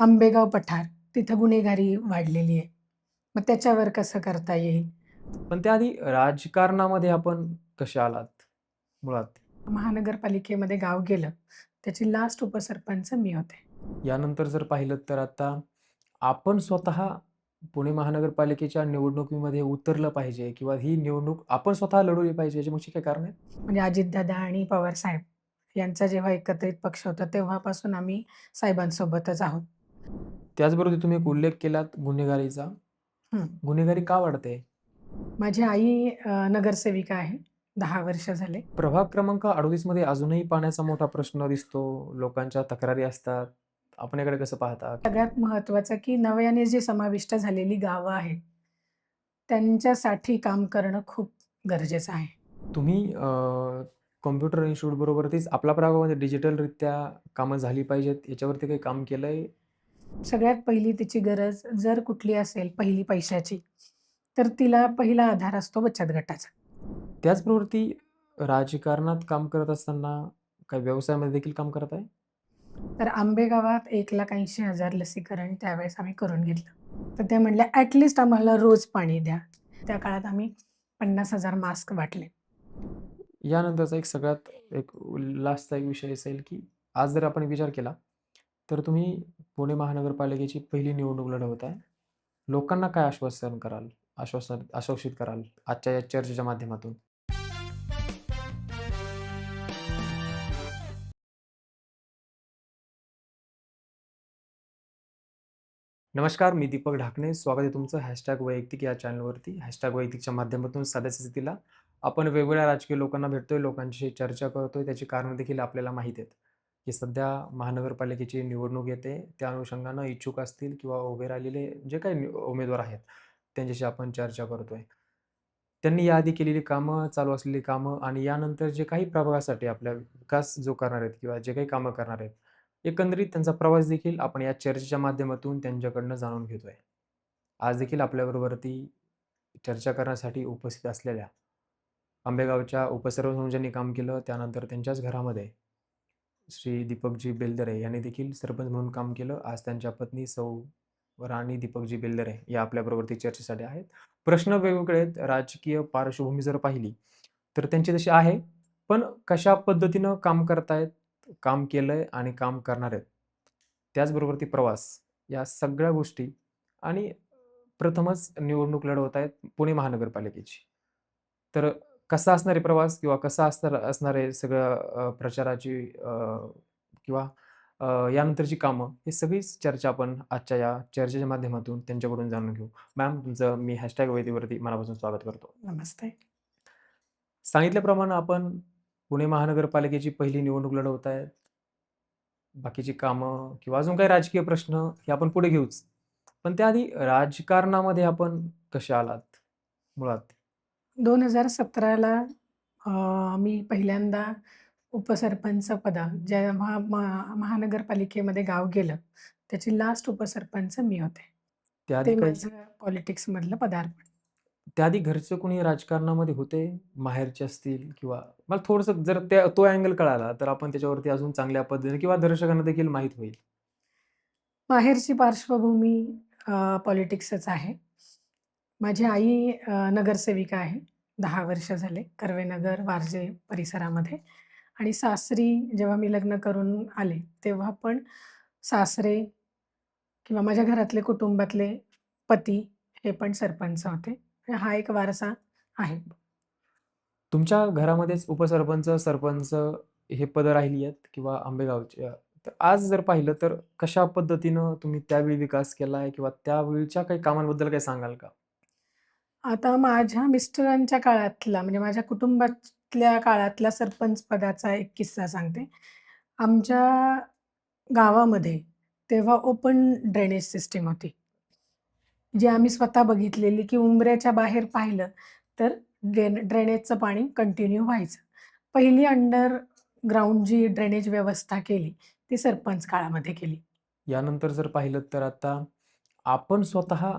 आंबेगाव पठार तिथं गुन्हेगारी वाढलेली आहे. मग त्याच्यावर कसं करता येईल? पण त्याआधी राजकारणामध्ये आपण कसे आलात मुळात? महानगरपालिकेमध्ये गाव गेलं, त्याची लास्ट उपसरपंच मी होते. यानंतर जर पाहिलं तर आता आपण स्वतः पुणे महानगरपालिकेच्या निवडणुकीमध्ये उतरलं पाहिजे किंवा ही निवडणूक आपण स्वतः लढवली पाहिजे याच्यामागची काही कारण आहेत? म्हणजे अजितदादा आणि पवारसाहेब यांचा जेव्हा एकत्रित पक्ष होता, तेव्हापासून आम्ही साहेबांसोबतच आहोत. त्याचबरोबर तुम्ही एक उल्लेख केलात गुन्हेगारीचा. गुन्हेगारी का वाढते? माझी आई नगरसेविका आहे. 10 वर्ष झाले. प्रभाग क्रमांक 38 मध्ये अजूनही पाण्याचा मोठा प्रश्न दिसतो. लोकांच्या तक्रारी असतात. आपण याकडे कसं पाहता? सगळ्यात महत्त्वाचं की नव्याने जी समाविष्ट झालेली गावं आहेत, त्यांच्यासाठी काम करणं खूप गरजेचं आहे. तुम्ही कॉम्प्युटर इन्स्टिट्यूट बरोबर तेच आपल्या प्रभागामध्ये डिजिटलरित्या कामं झाली पाहिजेत याच्यावरती काही काम केलंय? सगळ्यात पहिली तिची गरज जर कुठली असेल पहिली पैशाची, तर तिला पहिला आधार असतो बचत गटाचा. त्याचबरोबर ती राजकारणात काम करत असताना काही व्यवसायामध्ये देखील काम करत आहे? तर आंबेगावात 1,80,000 लसीकरण त्यावेळेस आम्ही करून घेतलं. तर त्या म्हणल्या, "ॲट लीस्ट आम्हाला रोज पाणी द्या." त्या काळात आम्ही 50,000 मास्क वाटले. यानंतरचा एक सगळ्यात एक उल्हासचा एक विषय असेल, की आज जर आपण विचार केला, तर तुम्ही पुणे महानगरपालिकेची पहिली निवडणूक लढवत आहे. लोकांना काय आश्वासन कराल? आश्वासन आश्वासित कराल आजच्या या चर्चेच्या माध्यमातून? नमस्कार, मी दीपक ढाकणे. स्वागत आहे तुमचं हॅशटॅग वैयक्तिक या चॅनलवरती. हॅशटॅग वैयक्तिकच्या माध्यमातून सध्याच्या स्थितीला आपण वेगवेगळ्या राजकीय लोकांना भेटतोय, लोकांशी चर्चा करतोय. त्याची कारणं देखील आपल्याला माहीत आहेत, की सध्या महानगरपालिकेची निवडणूक येते. त्या अनुषंगानं इच्छुक असतील किंवा उभे राहिलेले जे काही उमेदवार आहेत, त्यांच्याशी आपण चर्चा करतोय. त्यांनी याआधी केलेली कामं, चालू असलेली कामं आणि यानंतर जे काही प्रभागासाठी आपल्या विकास जो करणार आहेत किंवा जे काही कामं करणार आहेत, एकंदरीत त्यांचा प्रवास देखील आपण या चर्चेच्या माध्यमातून त्यांच्याकडनं जाणून घेतोय. आज देखील आपल्याबरोबरती चर्चा करण्यासाठी उपस्थित असलेल्या आंबेगावच्या उपसरपंच म्हणून ज्यांनी काम केलं, त्यानंतर त्यांच्याच घरामध्ये श्री दीपकजी बेलदरे यांनी देखील सरपंच म्हणून काम केलं. आज त्यांच्या पत्नी सौ राणी दीपकजी बेलदरे या आपल्याबरोबर चर्चेसाठी आहेत. प्रश्न वेगवेगळे आहेत. राजकीय पार्श्वभूमी जर पाहिली, तर त्यांची तशी आहे. पण कशा पद्धतीनं काम करतायत, काम केलंय आणि काम करणार आहेत. त्याचबरोबर ती प्रवास या सगळ्या गोष्टी आणि प्रथमच निवडणूक लढवत आहेत पुणे महानगरपालिकेची. तर कसा असणार आहे प्रवास किंवा कसा असणार असणार आहे सगळं प्रचाराची किंवा यानंतरची कामं, ही सगळीच चर्चा आपण आजच्या या चर्चेच्या माध्यमातून त्यांच्याकडून जाणून घेऊ. मॅम, तुमचं मी हॅशटॅग वैदिकवरती मनापासून स्वागत करतो. नमस्ते. सांगितल्याप्रमाणे आपण पुणे महानगरपालिकेची पहिली निवडणूक लढवत आहेत. बाकीची कामं किंवा अजून काही राजकीय प्रश्न हे आपण पुढे घेऊच. पण त्याआधी राजकारणामध्ये आपण कसे आलात मुळात? 2017ला अ, मी पहिल्यांदा उपसरपंच पदा जेव्हा महा महानगरपालिकेमध्ये गाव गेलं, त्याची लास्ट उपसरपंच मी होते. त्याआधी ते माझं पॉलिटिक्समधलं पदार्पण. त्याआधी घरचे कोणी राजकारणामध्ये होते? माहेरचे असतील किंवा मला थोडंसं जर त्या तो अँगल कळाला, तर आपण त्याच्यावरती अजून चांगल्या पद्धतीने किंवा दर्शकांना देखील माहीत होईल. माहेरची पार्श्वभूमी पॉलिटिक्सच आहे. माझी आई नगरसेविका आहे. दहा वर्ष झाले. कर्वेनगर, वारजे परिसरामध्ये आणि सासरी जेव्हा मी लग्न करून आले, तेव्हा पण सासरे किंवा माझ्या घरातले कुटुंबातले पती हे पण सरपंच होते. हा एक वारसा आहे. तुमच्या घरामध्येच उपसरपंच, सरपंच हे पदं राहिली आहेत किंवा आंबेगावच्या. तर आज जर पाहिलं तर कशा पद्धतीनं तुम्ही त्यावेळी विकास केला आहे किंवा त्यावेळीच्या काही कामांबद्दल काही सांगाल का? आता माझ्या मिस्टरांच्या काळातला म्हणजे माझ्या कुटुंबातल्या काळातला सरपंच पदाचा एक किस्सा सांगते. आमच्या गावामध्ये तेव्हा ओपन ड्रेनेज सिस्टीम होती. जी आम्ही स्वतः बघितलेली, की उंबऱ्याच्या बाहेर पाहिलं तर ड्रेन ड्रेनेजचं पाणी कंटिन्यू व्हायचं. पहिली अंडरग्राउंड जी ड्रेनेज व्यवस्था केली, ती सरपंच काळामध्ये केली. यानंतर जर पाहिलं तर आता आपण स्वतः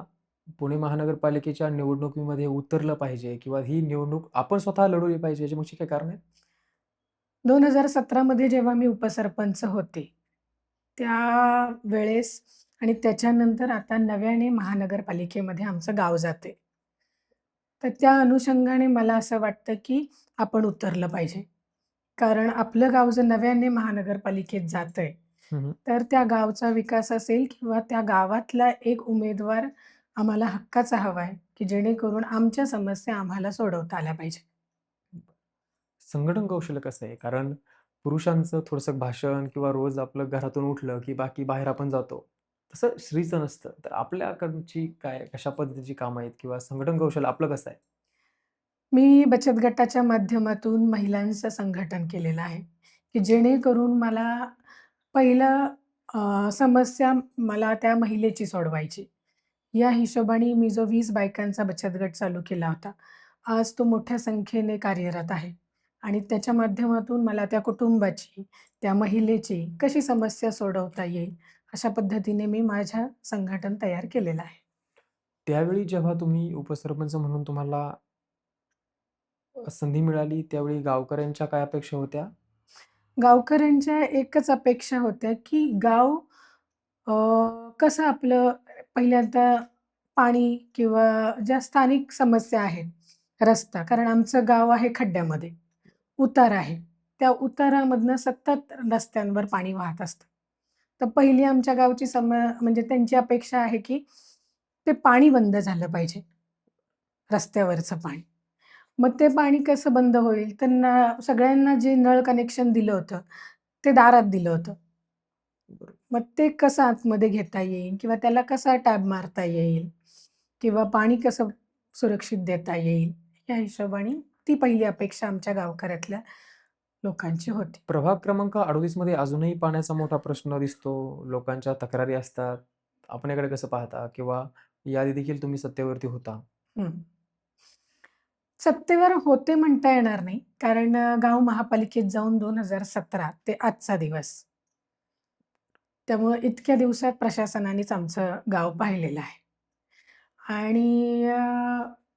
पुणे महानगरपालिकेच्या निवडणुकीमध्ये उतरलं पाहिजे किंवा ही निवडणूक आपण स्वतः लढवली पाहिजे याच्यामागची काही कारण आहेत? 2017 मध्ये जेव्हा मी उपसरपंच होते, त्यावेळेस आणि त्याच्यानंतर आता नव्याने महानगरपालिकेमध्ये आमचं गाव जाते. तर त्या अनुषंगाने मला असं वाटतं, की आपण उतरलं पाहिजे. कारण आपलं गाव जर नव्याने महानगरपालिकेत जातंय, हं, हं. तर त्या गावचा विकास असेल किंवा त्या गावातला एक उमेदवार आम्हाला हक्काचा हवा आहे, की जेणेकरून आमच्या समस्या आम्हाला सोडवता आल्या पाहिजे. संघटन कौशल्य कसं आहे? कारण पुरुषांचं थोडंसं भाषण किंवा रोज आपलं घरातून उठलं, की बाकी बाहेर आपण जातो. तसं स्त्रीचं नसतं. तर आपल्याकडची काय कशा पद्धतीची कामं आहेत किंवा संघटन कौशल्य आपलं कसं आहे? मी बचत गटाच्या माध्यमातून महिलांचं संघटन केलेलं आहे, की जेणेकरून मला पहिलं समस्या मला त्या महिलेची सोडवायची. या हिशोबाने मी जो 20 बायकांचा बचत गट चालू केला होता. आज तो मोठ्या संख्येने कार्यरत आहे आणि त्याच्या माध्यमातून मला त्या कुटुंबाची, त्या महिलेची कशी समस्या सोडवता येईल, अशा पद्धतीने मी माझं संघटन तयार केलेलं आहे. त्यावेळी जेव्हा तुम्ही उपसरपंच म्हणून तुम्हाला संधी मिळाली, त्यावेळी गावकऱ्यांच्या काय अपेक्षा होत्या? गावकऱ्यांच्या एकच अपेक्षा होत्या, की गाव कसं आपलं पहिल्यांदा पाणी किंवा ज्या स्थानिक समस्या आहेत, रस्ता कारण आमचं गाव आहे खड्ड्यामध्ये, उतार आहे. त्या उतारामधनं सतत रस्त्यांवर पाणी वाहत असतं. तर पहिली आमच्या गावची सम म्हणजे त्यांची अपेक्षा आहे, की ते पाणी बंद झालं पाहिजे, रस्त्यावरचं पाणी. मग ते पाणी कसं बंद होईल? तर सगळ्यांना जे नळ कनेक्शन दिलं होतं, ते दारात दिलं होतं. मग ते कसं आतमध्ये घेता येईल किंवा त्याला कसा टॅब मारता येईल किंवा पाणी कसं सुरक्षित देता येईल, या हिशोबाने ती पहिली अपेक्षा आमच्या गावकऱ्यातल्या लोकांची होती. प्रभाग क्रमांक 38 मध्ये अजूनही पाण्याचा मोठा प्रश्न दिसतो. लोकांच्या तक्रारी असतात. आपण याकडे कसं पाहता? किंवा याआधी देखील तुम्ही सत्तेवरती होता. सत्तेवर होते म्हणता येणार नाही. कारण गाव महापालिकेत जाऊन 2017 ते आजचा दिवस. त्यामुळं इतक्या दिवसात प्रशासनानेच आमचं गाव पाहिलेलं आहे. आणि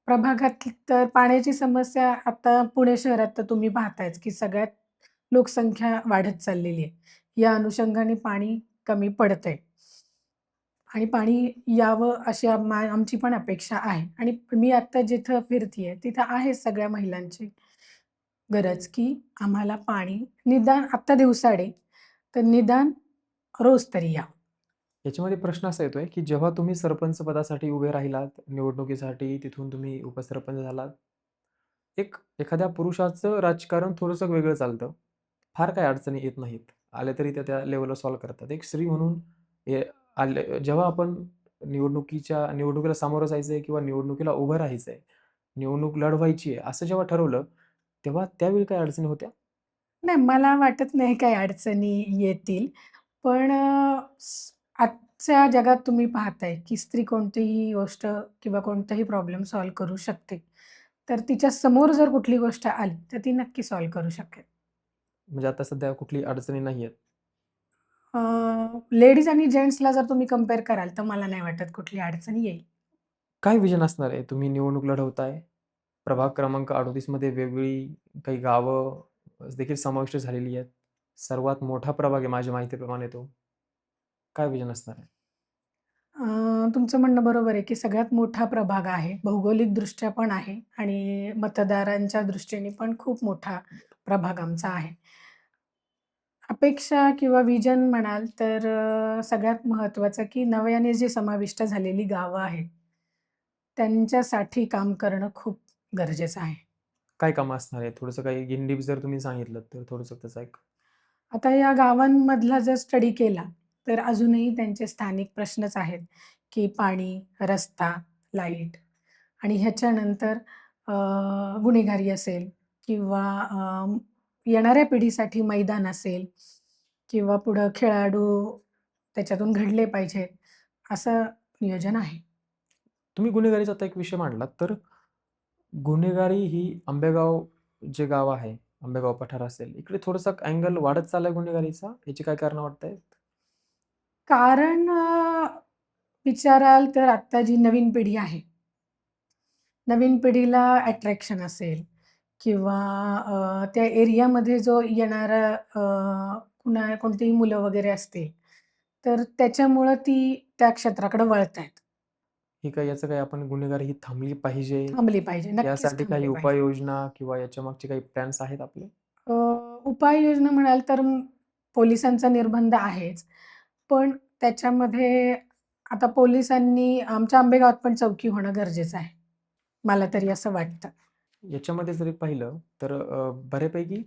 प्रभागात तर पाण्याची समस्या आता पुणे शहरात तर तुम्ही पाहतायच, की सगळ्यात लोकसंख्या वाढत चाललेली आहे. या अनुषंगाने पाणी कमी पडतंय. आणि पाणी यावं अशी मा आमची पण अपेक्षा आहे. आणि मी आत्ता जिथं फिरतीये, तिथं आहे सगळ्या महिलांची गरज, की आम्हाला पाणी निदान आत्ता दिवसाडे, तर निदान रोज तरी यावं. याच्यामध्ये प्रश्न असा येतोय, की जेव्हा तुम्ही सरपंच पदासाठी उभे राहिलात, निवडणुकीसाठी तिथून तुम्ही उपसरपंच झालात. एक एखाद्या पुरुषाचं राजकारण थोडंसं वेगळं चालतं. फार काही अडचणी येत नाहीत. आल्या तरी त्या त्या लेव्हलला सॉल्व्ह करतात. एक स्त्री म्हणून हे आले जेव्हा आपण निवडणुकीच्या निवडणुकीला सामोरं जायचंय किंवा निवडणुकीला उभं राहायचंय, निवडणूक लढवायची आहे, असं जेव्हा ठरवलं, तेव्हा त्यावेळी काही अडचणी होत्या? नाही, मला वाटत नाही काही अडचणी येतील. पण आजच्या जगात तुम्ही पाहताय, की स्त्री कोणतीही गोष्ट किंवा कोणताही प्रॉब्लेम सॉल्व्ह करू शकते. तर तिच्या समोर जर कुठली गोष्ट आली, तर ती नक्की सॉल्व्ह करू शकेल. म्हणजे आता सध्या कुठली अडचणी नाहीयेत. अ, लेडीज आणि जेंट्सला जर तुम्ही कंपेअर कराल, तर मला नाही वाटत कुठली अडचण येईल. काय विजन असणार आहे? तुम्ही निवडणूक लढवताय. प्रभाग क्रमांक 38 मध्ये वेगवेगळी काही गावं देखील समाविष्ट झालेली आहेत. सर्वात मोठा प्रभाग आहे माझ्या माहितीप्रमाणे तो. काय विजन असणार आहे? अ, तुमचं म्हणणं बरोबर आहे, की सगळ्यात मोठा प्रभाग आहे. भौगोलिकदृष्ट्या पण आहे आणि मतदारांच्या दृष्टीने पण खूप मोठा प्रभाग आमचा आहे. अपेक्षा किंवा विजन म्हणाल तर अ, सगळ्यात महत्त्वाचं, की नव्याने जी समाविष्ट झालेली गावं आहेत, त्यांच्यासाठी काम करणं खूप गरजेचं आहे. काय कामं असणार आहेत? थोडंसं काही गिनडीप जर तुम्ही सांगितलंत, तर थोडंसं त्याचा एक आता या गावांमधला जर स्टडी केला, तर अजूनही त्यांचे स्थानिक प्रश्नच आहेत, की पाणी, रस्ता, लाइट आणि ह्याच्यानंतर गुन्हेगारी असेल किंवा येणाऱ्या पिढीसाठी मैदान असेल किंवा पुढं खेळाडू त्याच्यातून घडले पाहिजेत, असं नियोजन आहे. तुम्ही गुन्हेगारीचा आता एक विषय मांडलात, तर गुन्हेगारी ही आंबेगाव जे गाव आहे, आंबेगाव पठार असेल, इकडे थोडासा अँगल वाढत चाललाय गुन्हेगारीचा. याची काय कारणं वाटतायत? कारण अ, विचाराल तर आत्ता जी नवीन पिढी आहे नवीन पिढीला अट्रॅक्शन असेल किंवा त्या एरियामध्ये जो येणारा कुणा कोणतीही मुलं वगैरे असतील, तर त्याच्यामुळं ती त्या क्षेत्राकडे वळतायत. ही काही याचं काही आपण गुन्हेगारी ही थांबली पाहिजे, थांबली पाहिजे. नक्कीच यासाठी काही थांबली पाहिजे. उपाययोजना किंवा याच्यामागचे काही प्लॅन्स आहेत आपले? अ, उपाययोजना म्हणाल तर पोलिसांचा निर्बंध आहेच. पण त्याच्यामध्ये आता पोलिसांनी आमच्या आंबेगावात पण चौकी होणं गरजेचं आहे. मला तरी असं वाटतं. याच्यामध्ये जरी पाहिलं तर अ, बऱ्यापैकी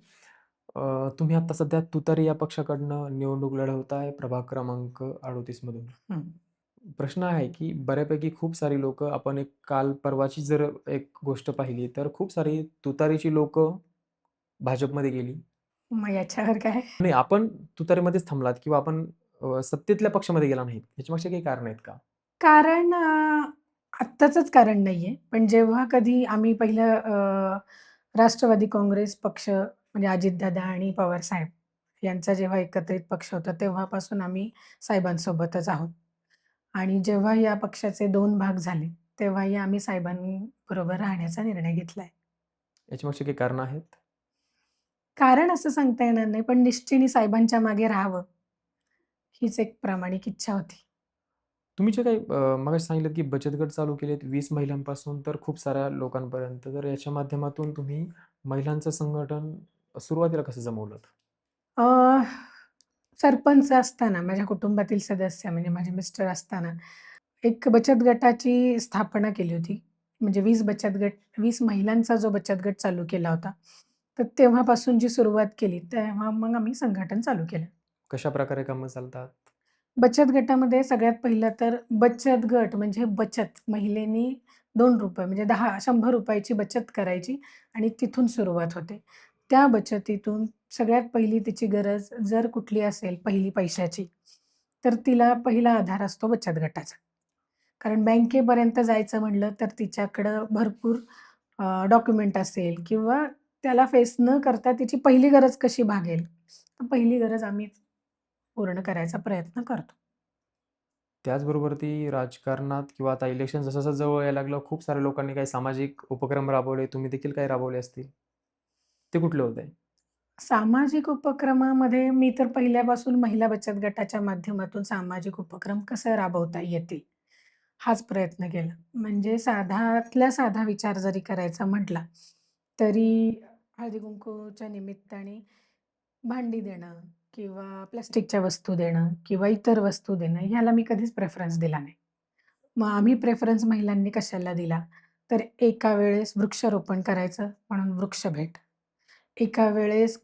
अ, तुम्ही आता सध्या तुतारी या पक्षाकडनं निवडणूक लढवताय प्रभाग क्रमांक 38 मधून. हं. प्रश्न आहे की बऱ्यापैकी खूप सारी लोकं आपण एक काल परवाची जर एक गोष्ट पाहिली तर खूप सारी तुतारीची लोकं भाजपमध्ये गेली. मग याच्यावर काय? नाही आपण तुतारीमध्येच थांबलात किंवा आपण अ, सत्तेतल्या पक्षामध्ये गेला नाहीत. याच्यामागचे काही कारण आहेत का? कारण अ, आत्ताचंच कारण नाहीये. पण जेव्हा कधी आम्ही पहिलं अ, राष्ट्रवादी काँग्रेस पक्ष म्हणजे अजितदादा आणि पवारसाहेब यांचा जेव्हा एकत्रित पक्ष होता, तेव्हापासून आम्ही साहेबांसोबतच आहोत. आणि जेव्हा या पक्षाचे 2 भाग झाले, तेव्हाही आम्ही साहेबांबरोबर राहण्याचा निर्णय घेतलाय. याच्यामागची काही कारणं आहेत? कारण असं सांगता येणार नाही, पण निश्चितने साहेबांच्या मागे राहावं, हीच एक प्रामाणिक इच्छा होती. तुम्ही जे काही अ, मगाशी सांगितलंत की बचत गट चालू केलेत 20 महिलांपासून तर खूप साऱ्या लोकांपर्यंत. तर याच्या माध्यमातून तुम्ही महिलांचं संघटन सुरुवातीला कसं जमवलंत? सरपंच असताना माझ्या कुटुंबातील सदस्य म्हणजे माझे मिस्टर असताना, एक बचत गटाची स्थापना केली होती. म्हणजे 20 बचत गट 20 महिलांचा जो बचत गट चालू केला होता. तर तेव्हापासून जी सुरुवात केली, तेव्हा मग आम्ही संघटन चालू केलं. कशाप्रकारे कामं चालतात? बचत गटामध्ये सगळ्यात पहिलं तर बचत गट म्हणजे बचत. महिलेनी ₹2 म्हणजे 10 ₹100 ची बचत करायची आणि तिथून सुरुवात होते. त्या बचतीतून सगळ्यात पहिली तिची गरज जर कुठली असेल पहिली पैशाची, तर तिला पहिला आधार असतो बचत गटाचा. कारण बँकेपर्यंत जायचं म्हणलं तर तिच्याकडं भरपूर डॉक्युमेंट असेल किंवा त्याला फेस न करता तिची पहिली गरज कशी भागेल, तर पहिली गरज आम्ही पूर्ण करायचा प्रयत्न करतो. त्याचबरोबर ती राजकारणात किंवा आता इलेक्शन जसं-जसं जवळ यायला लागलं, खूप साऱ्या लोकांनी काही सामाजिक उपक्रम राबवले. तुम्ही देखील काही राबवले असतील? ते कुठले होते? सामाजिक उपक्रमामध्ये मी तर पहिल्यापासून महिला बचत गटाच्या माध्यमातून सामाजिक उपक्रम कसं राबवता येतील, हाच प्रयत्न केला. म्हणजे साधातल्या साधा विचार जरी करायचा म्हटला, तरी हळदी-कुंकूच्या निमित्ताने भांडी देणं किंवा प्लास्टिकच्या वस्तू देणं किंवा इतर वस्तू देणं, ह्याला मी कधीच प्रेफरन्स दिला नाही. मग आम्ही प्रेफरन्स महिलांनी कशाला दिला, तर एका वेळेस वृक्षारोपण करायचं म्हणून वृक्ष भेट. एका वेळेस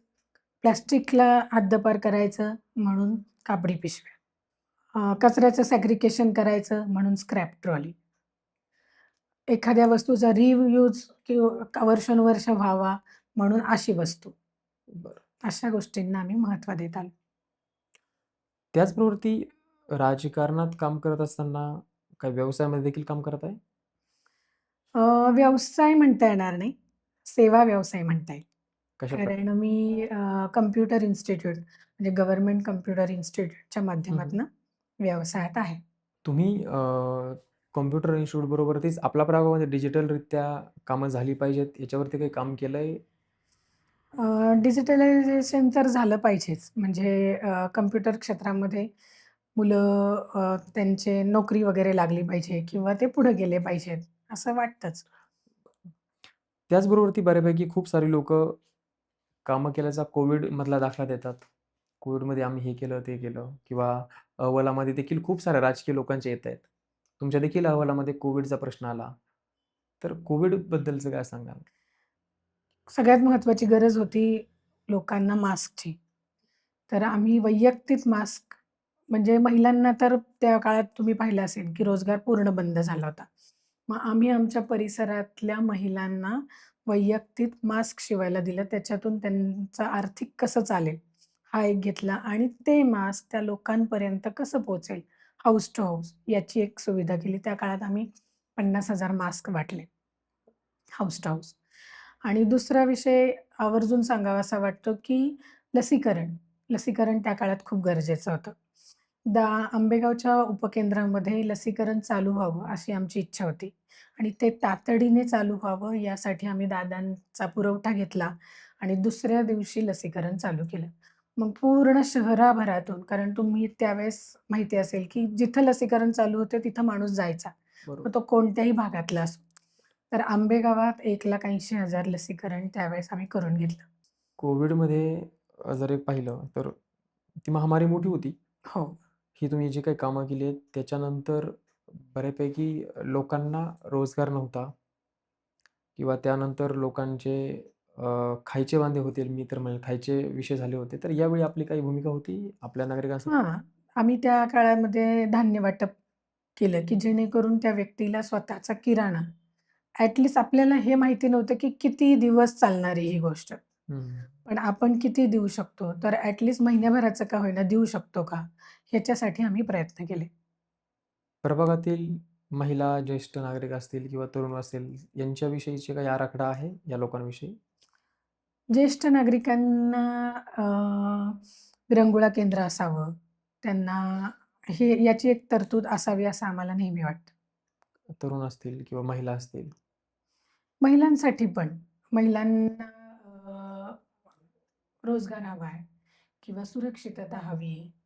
प्लास्टिकला हद्दपार करायचं म्हणून कापडी पिशव्या. कचऱ्याचं सॅग्रिगेशन करायचं म्हणून स्क्रॅप ट्रॉली. एखाद्या वस्तूचा रियूज किंवा वर्षोनवर्ष व्हावा म्हणून अशी वस्तू. अशा गोष्टींना आम्ही महत्त्व देत आलो. त्याचबरोबर ती राजकारणात काम करत असताना काही व्यवसायामध्ये देखील काम करत आहे? व्यवसाय म्हणता येणार नाही. सेवा व्यवसाय म्हणता येईल. कशाप्रकारे? कारण मी अ, कॉम्प्युटर इन्स्टिट्यूट म्हणजे गव्हर्नमेंट कॉम्प्युटर इन्स्टिट्यूटच्या हं, हं. माध्यमातनं व्यवसायात आहे. तुम्ही अ, कॉम्प्युटर इन्स्टिट्यूट बरोबर तेच आपल्या प्रभागामध्ये डिजिटलरित्या कामं झाली पाहिजेत, याच्यावरती काही काम केलंय? अ, डिजिटलायझेशन तर झालं पाहिजेच. म्हणजे अ, कॉम्प्युटर क्षेत्रामध्ये मुलं अ, त्यांचे नोकरी वगैरे लागली पाहिजे किंवा ते पुढे गेले पाहिजेत, असं वाटतंच. त्याचबरोबर ती बऱ्यापैकी खूप सारी लोकं कामं केल्याचा कोव्हिडमधला दाखला देतात. कोव्हिडमध्ये आम्ही हे केलं, ते केलं किंवा अहवालामध्ये देखील खूप साऱ्या राजकीय लोकांचे येतायत. तुमच्या देखील अहवालामध्ये कोव्हिडचा प्रश्न आला. तर कोव्हिडबद्दलचं काय सांगाल? सगळ्यात महत्त्वाची गरज होती लोकांना मास्कची. तर आम्ही वैयक्तिक मास्क म्हणजे महिलांना तर त्या काळात तुम्ही पाहिलं असेल, की रोजगार पूर्ण बंद झाला होता. मग आम्ही आमच्या परिसरातल्या महिलांना वैयक्तिक मास्क शिवायला दिलं. त्याच्यातून त्यांचा आर्थिक कसं चालेल, हा एक घेतला आणि ते मास्क त्या लोकांपर्यंत कसं पोहोचेल, हाऊस टू हाऊस याची एक सुविधा केली. त्या काळात आम्ही 50,000 मास्क वाटले. House to house. आणि दुसरा विषय आवर्जून सांगावा असा वाटतो, की लसीकरण. लसीकरण त्या काळात खूप गरजेचं होतं. दा आंबेगावच्या उपकेंद्रामध्ये लसीकरण चालू व्हावं अशी आमची इच्छा होती आणि ते तातडीने चालू व्हावं यासाठी आम्ही दादांचा पुरवठा घेतला आणि दुसऱ्या दिवशी लसीकरण चालू केलं. मग पूर्ण शहराभरातून कारण तुम्ही त्यावेळेस माहिती असेल, की जिथं लसीकरण चालू होते तिथं माणूस जायचा. मग. तो कोणत्याही भागातला असो. तर आंबेगावात 1,80,000 लसीकरण त्यावेळेस आम्ही करून घेतलं. कोविडमध्ये जर एक पाहिलं तर ती महामारी मोठी होती. हो. ही तुम्ही जी काही कामं केली आहेत त्याच्यानंतर बऱ्यापैकी लोकांना रोजगार नव्हता. किंवा त्यानंतर लोकांचे अ, खायचे वांदे होतील मी तर म्हणेल खायचे विषय झाले होते. तर यावेळी आपली काही भूमिका होती आपल्या नागरिकांसाठी? हां. आम्ही त्या काळामध्ये धान्य वाटप केलं, की जेणेकरून त्या व्यक्तीला स्वतःचा किराणा ॲट लीस्ट आपल्याला हे माहिती नव्हतं, की किती दिवस चालणार आहे ही गोष्ट. हं. पण आपण किती देऊ शकतो? तर ॲट लीस्ट महिन्याभराचं का होईना देऊ शकतो का? ह्याच्यासाठी आम्ही प्रयत्न केले. प्रभागातील महिला, ज्येष्ठ नागरिक असतील किंवा तरुण असेल यांच्याविषयीचे काही आराखडा आहे या लोकांविषयी? ज्येष्ठ नागरिकांना अ, विरंगुळा केंद्र असावं. त्यांना हे याची एक तरतूद असावी असं आम्हाला नेहमी वाटतं. तरुण असतील किंवा महिला असतील. महिलांसाठी पण. महिलांना रोजगार हवा आहे किंवा सुरक्षितता हवी आहे.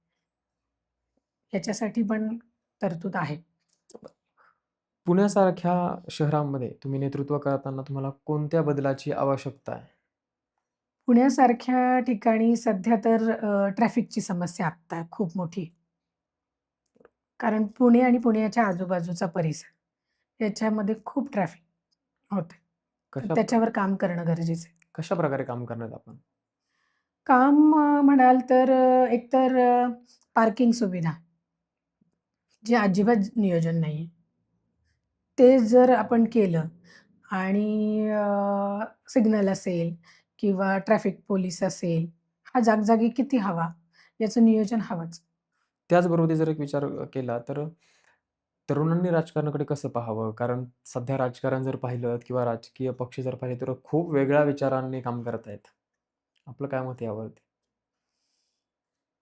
याच्यासाठी पण तरतूद आहे. पुण्यासारख्या शहरामध्ये तुम्ही नेतृत्व करताना तुम्हाला कोणत्या बदलाची आवश्यकता आहे? पुण्यासारख्या ठिकाणी सध्या तर ट्रॅफिकची समस्या आत्ता खूप मोठी. कारण पुणे आणि पुण्याच्या आजूबाजूचा परिसर याच्यामध्ये खूप ट्रॅफिक होते. कशा त्याच्यावर काम करणं गरजेचं आहे. कशाप्रकारे काम करणार आपण? काम म्हणाल तर एकतर पार्किंग सुविधा. जे अजिबात नियोजन नाहीये. ते जर आपण केलं आणि सिग्नल असेल किंवा ट्रॅफिक पोलीस असेल, हा जागोजागी किती हवा? याचं नियोजन हवंच. त्याचबरोबर जर एक विचार केला तर तरुणांनी राजकारणाकडे कसं पाहावं? कारण सध्या राजकारण जर पाहिलं किंवा राजकीय पक्ष जर पाहिले तर खूप वेगळ्या विचारांनी काम करत आहेत. आपलं काय मत आहे यावरती?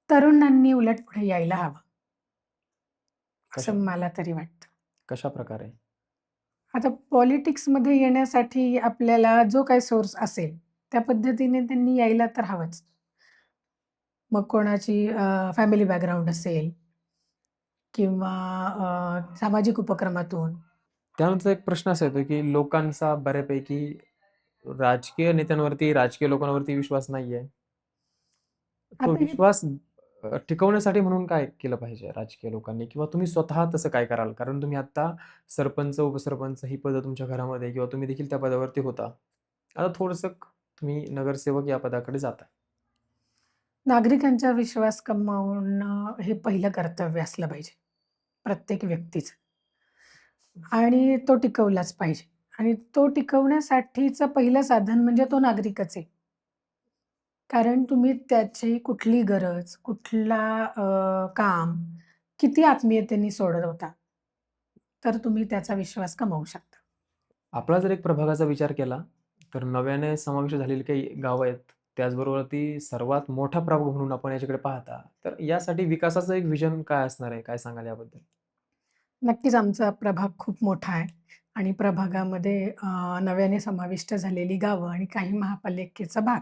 तरुणांनी उलट पुढे यायला हवं. कशा असं मला तरी वाटतं. कशाप्रकारे? आता पॉलिटिक्समध्ये येण्यासाठी आपल्याला जो काही सोर्स असेल, त्या पद्धतीने त्यांनी यायला तर हवंच. मग कोणाची फॅमिली बॅकग्राऊंड असेल किंवा सामाजिक उपक्रमातून. त्यानंतर एक प्रश्न असा येतो, की लोकांचा बऱ्यापैकी राजकीय नेत्यांवरती, राजकीय लोकांवरती विश्वास नाहीये. तो विश्वास अ, टिकवण्यासाठी म्हणून काय केलं पाहिजे राजकीय लोकांनी? किंवा तुम्ही स्वतः तसं काय कराल? कारण तुम्ही आत्ता सरपंच, उपसरपंच ही पदं तुमच्या घरामध्ये किंवा तुम्ही देखील त्या पदावरती होता. आता थोडंसं तुम्ही नगरसेवक या पदाकडे जाताय. नागरिकांचा विश्वास कमावणं हे पहिलं कर्तव्य असलं पाहिजे. प्रत्येक व्यक्तीचं. आणि तो टिकवलाच पाहिजे. आणि तो टिकवण्यासाठीचं पहिलं साधन म्हणजे तो नागरिकच आहे. कारण तुम्ही त्याची कुठली गरज, कुठला अ, काम किती आत्मीयतेने सोडवता, तर तुम्ही त्याचा विश्वास कमावू शकता. आपला जर एक प्रभागाचा विचार केला, तर नव्याने समाविष्ट झालेली काही गावं आहेत. त्याचबरोबर ती सर्वात मोठा प्रभाग म्हणून आपण याच्याकडे पाहता. तर यासाठी विकासाचं एक व्हिजन काय असणार आहे? काय सांगाल याबद्दल? नक्कीच आमचा प्रभाग खूप मोठा आहे आणि प्रभागामध्ये अ, नव्याने समाविष्ट झालेली गावं आणि काही महापालिकेचा भाग,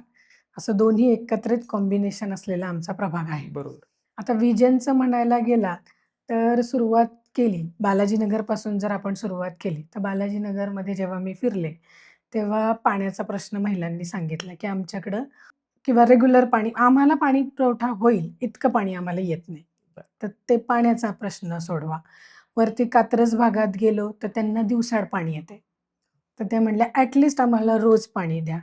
असं दोन्ही एकत्रित कॉम्बिनेशन असलेला आमचा प्रभाग आहे. बरोबर. आता विजनचं म्हणायला गेलात, तर सुरुवात केली, बालाजीनगरपासून जर आपण सुरुवात केली, तर बालाजीनगरमध्ये जेव्हा मी फिरले, तेव्हा पाण्याचा प्रश्न महिलांनी सांगितला, की आमच्याकडं किंवा रेग्युलर पाणी आम्हाला पाणी पुरवठा होईल इतकं पाणी आम्हाला येत नाही. तर ते पाण्याचा प्रश्न सोडवा. वरती कात्रज भागात गेलो, तर त्यांना दिवसाड पाणी येतंय. तर त्या म्हणल्या, "ॲट लीस्ट आम्हाला रोज पाणी द्या.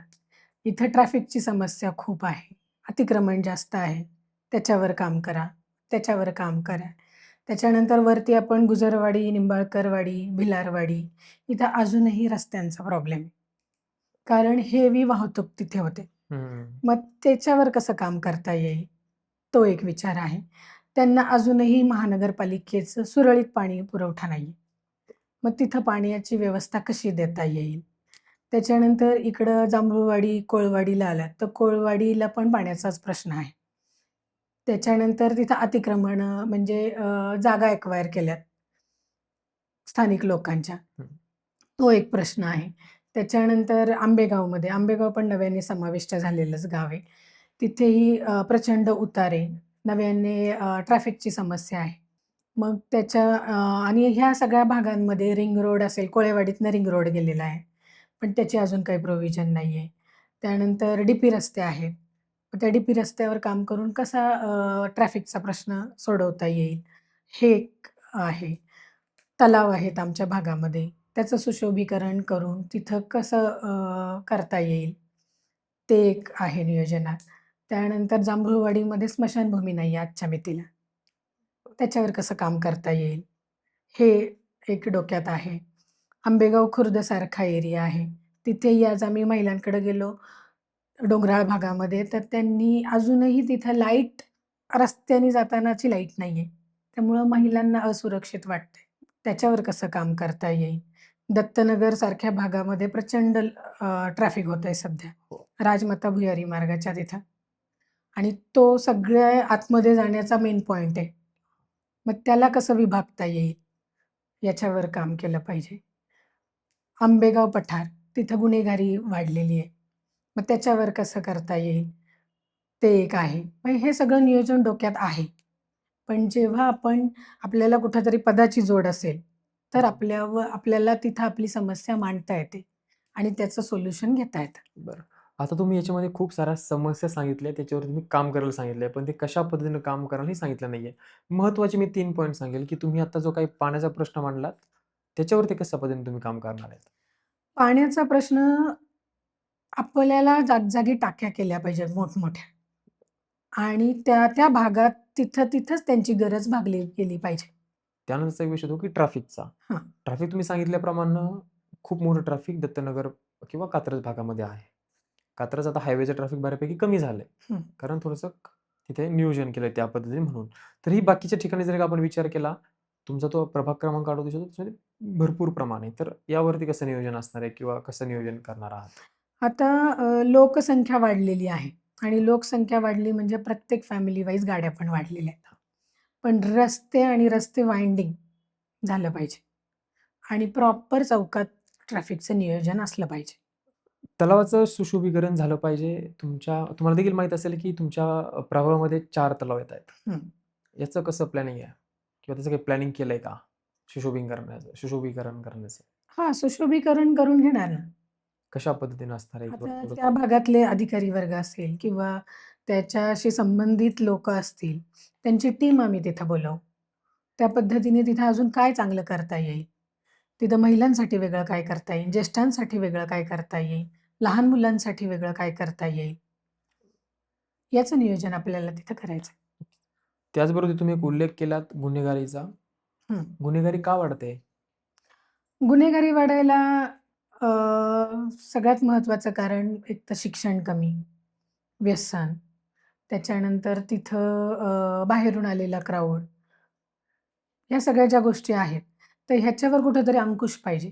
इथं ट्रॅफिकची समस्या खूप आहे. अतिक्रमण जास्त आहे. त्याच्यावर काम करा, त्याच्यावर काम करा." त्याच्यानंतर वरती आपण गुजरवाडी, निंबाळकरवाडी, भिलारवाडी इथं अजूनही रस्त्यांचा प्रॉब्लेम आहे. कारण हेवी वाहतूक तिथे होते. मग त्याच्यावर कसं काम करता येईल? तो एक विचार आहे. त्यांना अजूनही महानगरपालिकेचं सुरळीत पाणी पुरवठा नाहीये. मग तिथं पाण्याची व्यवस्था कशी देता येईल? त्याच्यानंतर इकडं जांभूळवाडी, कोळवाडीला आलात, तर कोळवाडीला पण पाण्याचाच प्रश्न आहे. त्याच्यानंतर तिथं अतिक्रमणं म्हणजे जागा एक्वायर केल्यात. स्थानिक लोकांच्या. तो एक प्रश्न आहे. त्याच्यानंतर आंबेगावमध्ये, आंबेगाव पण नव्याने समाविष्ट झालेलंच गाव आहे. तिथेही प्रचंड उतारे, नव्याने ट्रॅफिकची समस्या आहे. मग त्याच्या आणि ह्या सगळ्या भागांमध्ये रिंग रोड असेल, कोळेवाडीतनं रिंग रोड गेलेला आहे. पण त्याची अजून काही प्रोव्हिजन आहे त्यानंतर डी-पी रस्ते आहेत. त्या डी-पी रस्त्यावर काम करून कसा ट्रॅफिकचा प्रश्न सोडवता येईल, हे एक आहे. तलाव आहेत आमच्या भागामध्ये, त्याचं सुशोभीकरण करून तिथं कसं करता येईल, ते एक आहे नियोजनात. त्यानंतर जांभूळवाडीमध्ये स्मशानभूमी नाही आहे आजच्या मितीला. त्याच्यावर कसं काम करता येईल, हे एक डोक्यात आहे. आंबेगाव खुर्दसारखा एरिया आहे. तिथेही आज आम्ही महिलांकडे गेलो, डोंगराळ भागामध्ये, तर त्यांनी अजूनही तिथं लाइट रस्त्याने जातानाची लाइट नाहीये. त्यामुळं महिलांना असुरक्षित वाटतंय. त्याच्यावर कसं काम करता येईल. दत्तनगर सारख्या भागामध्ये प्रचंड ट्रॅफिक होतंय सध्या. हो. राजमाता भुयारी मार्गाच्या तिथं. आणि तो सगळ्या आतमध्ये जाण्याचा मेन पॉइंट आहे. मग त्याला कसं विभागता येईल, याच्यावर काम केलं पाहिजे. आंबेगाव पठार, तिथं गुन्हेगारी वाढलेली आहे. मग त्याच्यावर कसं करता येईल, ते एक आहे. मग हे सगळं नियोजन डोक्यात आहे. पण जेव्हा आपण आपल्याला कुठेतरी पदाची जोड असेल, तर हं. आपल्यावर आपल्याला तिथं आपली समस्या मांडता येते आणि त्याचं सोल्युशन घेता येतं. बरं. आता तुम्ही याच्यामध्ये खूप साऱ्या समस्या सांगितल्या, त्याच्यावर तुम्ही काम करायला सांगितलंय, पण ते कशा पद्धतीने काम कराल हे सांगितलं नाहीये. महत्त्वाचे मी 3 पॉइंट सांगेल, की तुम्ही आता जो काही पाण्याचा प्रश्न मांडलात, त्याच्यावरती कशा पद्धतीने तुम्ही काम करणार आहेत? पाण्याचा प्रश्न आपल्याला जागोजागी टाक्या केल्या पाहिजेत मोठमोठ्या. आणि त्या त्या भागात तिथं-तिथंच त्यांची गरज भागली गेली पाहिजे. त्यानंतरचा एक विषय होतो, की ट्रॅफिकचा. हां. ट्रॅफिक तुम्ही सांगितल्याप्रमाणे खूप मोठं ट्रॅफिक दत्तनगर किंवा कात्रज भागामध्ये आहे. कात्रज आता हायवेचं ट्रॅफिक बऱ्यापैकी कमी झालंय. हं. कारण थोडंसं तिथे नियोजन केलंय त्या पद्धतीने म्हणून. तर ही बाकीच्या ठिकाणी जर का आपण विचार केला, तुमचा तो प्रभाग क्रमांक 38 होतो त्याच्यामध्ये भरपूर प्रमाण. तर यावरती कसं नियोजन असणार आहे किंवा कसं नियोजन करणार आहात? आता लोकसंख्या वाढलेली आहे आणि लोकसंख्या वाढली म्हणजे प्रत्येक फॅमिली वाईज गाड्या पण वाढलेल्या आहेत. पण रस्ते आणि रस्ते वाइंडिंग झालं पाहिजे आणि प्रॉपर चौकात ट्रॅफिकचं नियोजन असलं पाहिजे. तलावाचं सुशोभीकरण झालं पाहिजे. तुमच्या तुम्हाला देखील माहीत असेल, की तुमच्या अ, प्रभागामध्ये 4 तलाव येत आहेत. याचं कसं प्लॅनिंग आहे? किंवा त्याचं काही प्लॅनिंग केलंय का? सुशोभीकरण करण्याचं सुशोभीकरण करण्याचं? हां, सुशोभीकरण करून घेणार ना. कशा पद्धतीने असणार आहे? आता थोडं त्या भागातले अधिकारी वर्ग असेल किंवा त्याच्याशी संबंधित लोकं असतील, त्यांची टीम आम्ही तिथं बोलवू. त्या पद्धतीने तिथं अजून काय चांगलं करता येईल. तिथं महिलांसाठी वेगळं काय करता येईल, ज्येष्ठांसाठी वेगळं काय करता येईल, लहान मुलांसाठी वेगळं काय करता येईल. याचं नियोजन आपल्याला तिथं करायचं. त्याचबरोबर तुम्ही एक उल्लेख केलात गुन्हेगारीचा. हं. गुन्हेगारी का वाढते? गुन्हेगारी वाढायला अ, सगळ्यात महत्त्वाचं कारण एक तर शिक्षण कमी, व्यसन, त्याच्यानंतर तिथं अ, बाहेरून आलेला क्राउड. या सगळ्या ज्या गोष्टी आहेत, तर ह्याच्यावर कुठेतरी अंकुश पाहिजे.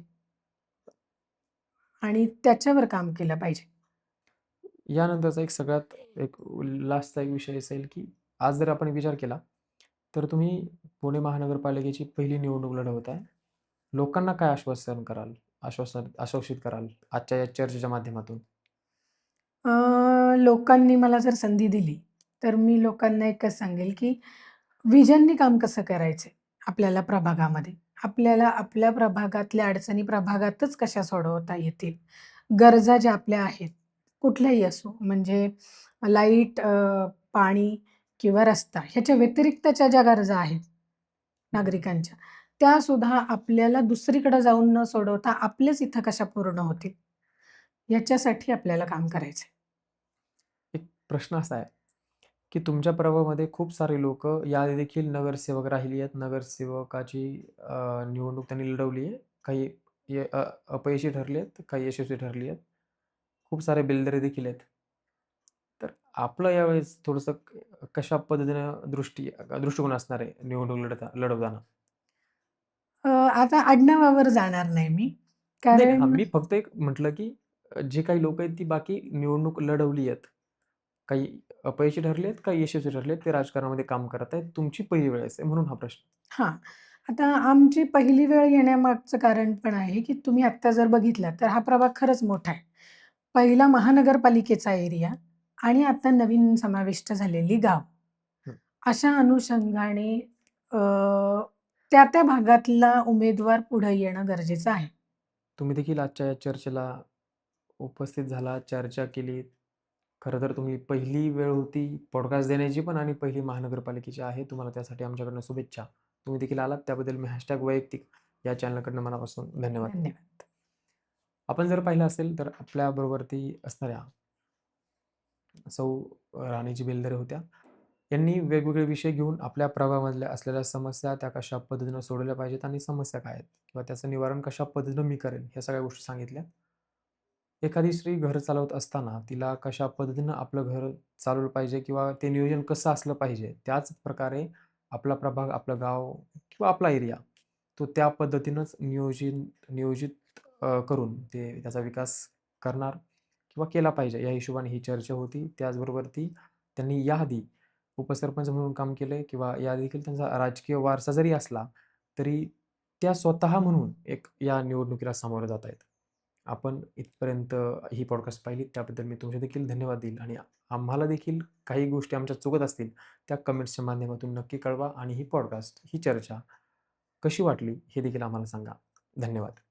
आणि त्याच्यावर काम केलं पाहिजे. यानंतरचा एक सगळ्यात एक लास्टचा एक विषय असेल, की आज जर आपण विचार केला, तर तुम्ही पुणे महानगरपालिकेची पहिली निवडणूक लढवत आहे. लोकांना काय आश्वासन कराल? आश्वासन आश्वासित कराल आजच्या या चर्चेच्या माध्यमातून? लोकांनी मला जर संधी दिली, तर मी लोकांना एकच सांगेल, की विजननी काम कसं करायचं आपल्याला प्रभागामध्ये. आपल्याला आपल्या प्रभागातल्या अडचणी प्रभागातच कशा सोडवता येतील. गरजा ज्या आपल्या आहेत, कुठल्याही असो म्हणजे लाइट, पाणी किंवा रस्ता ह्याच्या व्यतिरिक्तच्या ज्या गरजा आहेत नागरिकांच्या, त्यासुद्धा आपल्याला दुसरीकडे जाऊन न सोडवता आपल्याच इथं कशा पूर्ण होतील, याच्यासाठी आपल्याला काम करायचंय. एक प्रश्न असा आहे, की तुमच्या प्रभागामध्ये खूप सारे लोक या देखील नगरसेवक राहिली आहेत. नगरसेवकाची निवडणूक त्यांनी लढवली आहे. काही अपयशी ठरले आहेत, काही यशस्वी ठरली आहेत. खूप सारे बिल्डर देखील आहेत. आपलं यावेळेस थोडंसं कशा पद्धतीनं दृष्टी दृष्टिकोन असणार आहे निवडणूक लढता लढवताना? आता आडनावावर जाणार नाही मी. कारण मी फक्त एक म्हटलं, की जे काही लोकं आहेत ती बाकी निवडणूक लढवली आहेत. काही अपयशी ठरले आहेत, काही यशस्वी ठरले आहेत. ते राजकारणामध्ये काम करत आहेत. तुमची पहिली वेळ आहे म्हणून हा प्रश्न. हां. आता आमची पहिली वेळ येण्यामागचं कारण पण आहे, की तुम्ही आत्ता जर बघितलात, तर हा प्रभाग खरंच मोठा आहे. पहिला महानगरपालिकेचा एरिया आणि आता नवीन समाविष्ट झालेली गाव. अशा अनुषंगाने अ, त्या-त्या भागातला उमेदवार पुढे येणं गरजेचं आहे. तुम्ही देखील आजच्या या चर्चेला उपस्थित झालात, चर्चा केलीत. खरं तर तुम्ही पहिली वेळ होती पॉडकास्ट देण्याची पण आणि पहिली महानगरपालिकेची आहे. तुम्हाला त्यासाठी आमच्याकडनं शुभेच्छा. तुम्ही देखील आलात त्याबद्दल मी हॅशटॅग वैयक्तिक या चॅनलकडनं मनापासून धन्यवाद. धन्यवाद. आपण जर पाहिलं असेल तर आपल्याबरोबरती असणाऱ्या सौ राणीजी बेलदरे होत्या. यांनी वेगवेगळे विषय घेऊन आपल्या प्रभागामधल्या असलेल्या समस्या त्या कशा पद्धतीनं सोडवल्या पाहिजेत आणि समस्या काय आहेत किंवा त्याचं निवारण कशा पद्धतीनं मी करेन ह्या सगळ्या गोष्टी सांगितल्या. एखादी स्त्री घर चालवत असताना तिला कशा पद्धतीनं आपलं घर चालवलं पाहिजे किंवा ते नियोजन कसं असलं पाहिजे. त्याच प्रकारे आपला प्रभाग, आपलं गाव किंवा आपला एरिया तो त्या पद्धतीनंच नियोजित नियोजित करून ते त्याचा विकास करणार किंवा केला पाहिजे या हिशोबाने ही चर्चा होती. त्याचबरोबर ती त्यांनी याआधी उपसरपंच म्हणून काम केलं किंवा या देखील त्यांचा राजकीय वारसा जरी असला, तरी त्या स्वतः म्हणून एक या निवडणुकीला सामोरं जात आहेत. आपण इथपर्यंत ही पॉडकास्ट पाहिली त्याबद्दल मी तुमचे देखील धन्यवाद देईल आणि आम्हाला देखील काही गोष्टी आमच्या चुकत असतील त्या कमेंट्सच्या माध्यमातून नक्की कळवा आणि ही पॉडकास्ट, ही चर्चा कशी वाटली हे देखील आम्हाला सांगा. धन्यवाद.